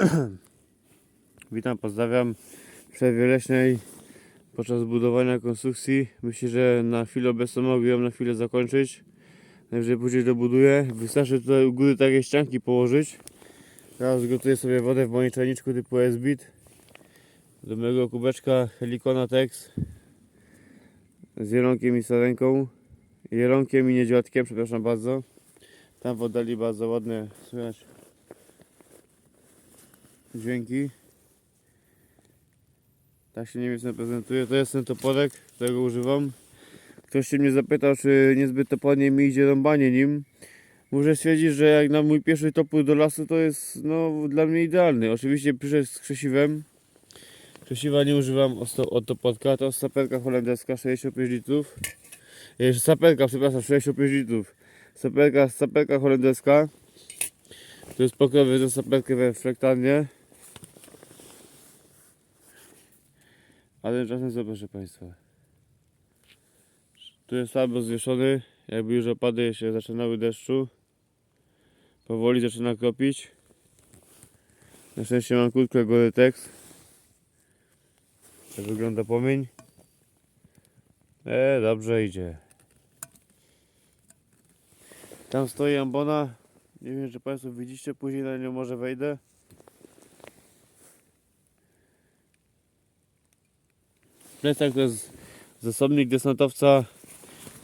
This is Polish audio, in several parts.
Witam, pozdrawiam. Przerwie leśnej podczas budowania konstrukcji. Myślę, że na chwilę obecną mogę ją na chwilę zakończyć. Najwyżej później dobuduję. Wystarczy tutaj u góry takie ścianki położyć. Teraz gotuję sobie wodę w moim czajniczku typu S-Bit. Do mojego kubeczka Helikona Tex z jelonkiem i sarenką. Jelonkiem i niedźwiadkiem, przepraszam bardzo. Tam w oddali bardzo ładne słychać dźwięki. Tak się więcej prezentuje. To jest ten toporek, którego używam. Ktoś się mnie zapytał, czy niezbyt topornie mi idzie rąbanie nim. Muszę stwierdzić, że jak na mój pierwszy topór do lasu, to jest no, dla mnie idealny. Oczywiście przyszedł z krzesiwem. Krzesiwa nie używam od od toporka. To jest saperka holenderska 65 litrów. Jeszcze saperka, przepraszam, 65 litrów. Saperka, saperka holenderska. To jest pokrowy za saperkę we frektarnie. Ale czasem proszę Państwa. Tu jest albo zwieszony, jakby już opady się zaczynały deszczu. Powoli zaczyna kropić. Na szczęście mam kurtkę Gore-Tex. Tak wygląda płomień. E, dobrze idzie. Tam stoi ambona. Nie wiem, czy Państwo widzicie, później na nią może wejdę. Plecak to jest zasobnik desantowca.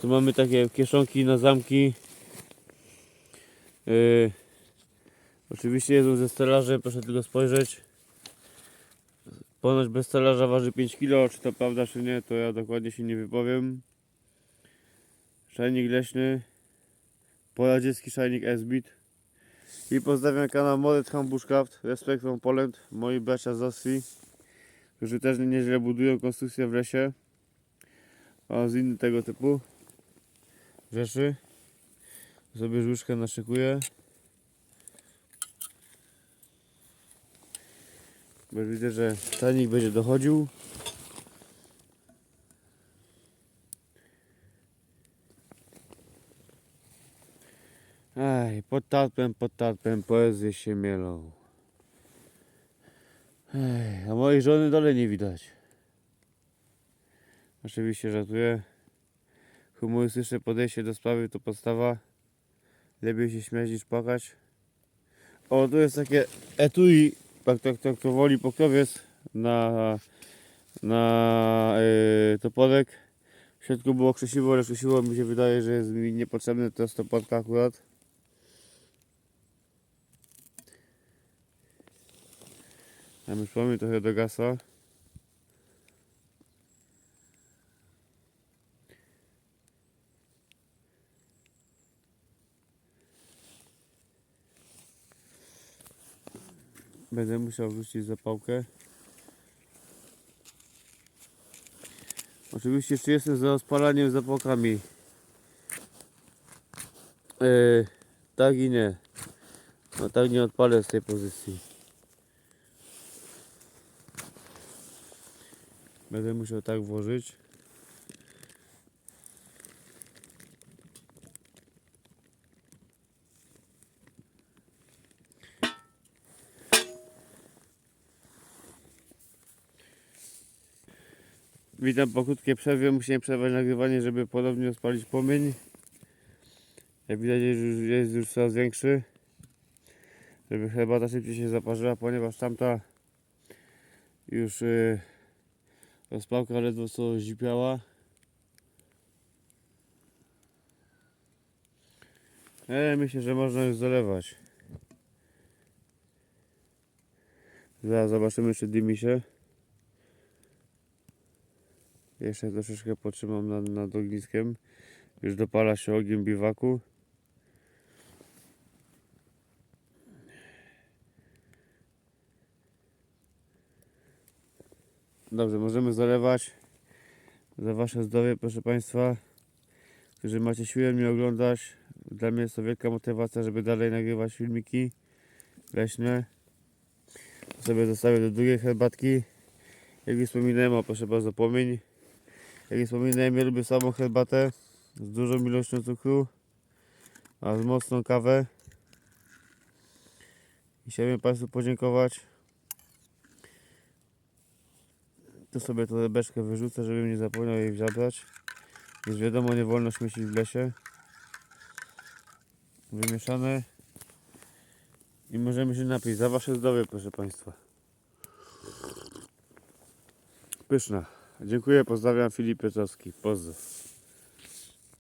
Tu mamy takie kieszonki na zamki. Yy, oczywiście jedzą ze stelażem, proszę tylko spojrzeć. Ponoć bez stelaża waży 5 kg, czy to prawda, czy nie, to ja dokładnie się nie wypowiem. Szajnik leśny. Poradziecki szajnik S-Bit. I pozdrawiam kanał Moret Hambushcraft, Respect from Poland, moi bracia z Austrii, którzy też nieźle budują konstrukcje w lesie oraz inne tego typu rzeczy. Sobie żuszkę naszykuję. Bo widzę, że czajnik będzie dochodził. Ej, pod tarpem, pod tarpem poezje się mielą. Ej, a mojej żony dole nie widać. Oczywiście żartuję. Humorystyczne podejście do sprawy to podstawa. Lepiej się śmiać niż płakać. O, tu jest takie etui, tak, tak, tak to woli pokrowiec na, na yy, toporek. W środku było krzesiwo, ale krzesiwo mi się wydaje, że jest mi niepotrzebne, to jest toporka akurat. A my szłamy trochę do gasa. Będę musiał wrzucić zapałkę. Oczywiście czy jestem za rozpalaniem zapałkami. Yy, tak i nie. No tak nie odpalę z tej pozycji. Będę musiał tak włożyć. Witam po krótkiej przerwie. Musiałem przerwać nagrywanie, żeby ponownie rozpalić płomień. Jak widać jest już, jest już coraz większy. Żeby herbata szybciej się zaparzyła, ponieważ tamta już yy, rozpałka ledwo co zipiała. E, myślę, że można już zalewać. Zaraz zobaczymy, czy dymi się. Jeszcze troszeczkę potrzymam nad, nad ogniskiem. Już dopala się ogień biwaku. Dobrze, możemy zalewać. Za Wasze zdrowie, proszę Państwa, którzy macie siłę mnie oglądać. Dla mnie jest to wielka motywacja, żeby dalej nagrywać filmiki leśne. Sobie zostawię do drugiej herbatki. Jak już wspominałem, o proszę bardzo, płomień. Jak już wspominałem, ja lubię samą herbatę z dużą ilością cukru, a z mocną kawę. I chciałbym Państwu podziękować. Tu sobie tę beczkę wyrzucę, żebym nie zapomniał jej zabrać. Jest wiadomo, nie wolno śmiecić w lesie. Wymieszane. I możemy się napić. Za Wasze zdrowie, proszę Państwa. Pyszna. Dziękuję, pozdrawiam Filip Piotrowski. Pozdro.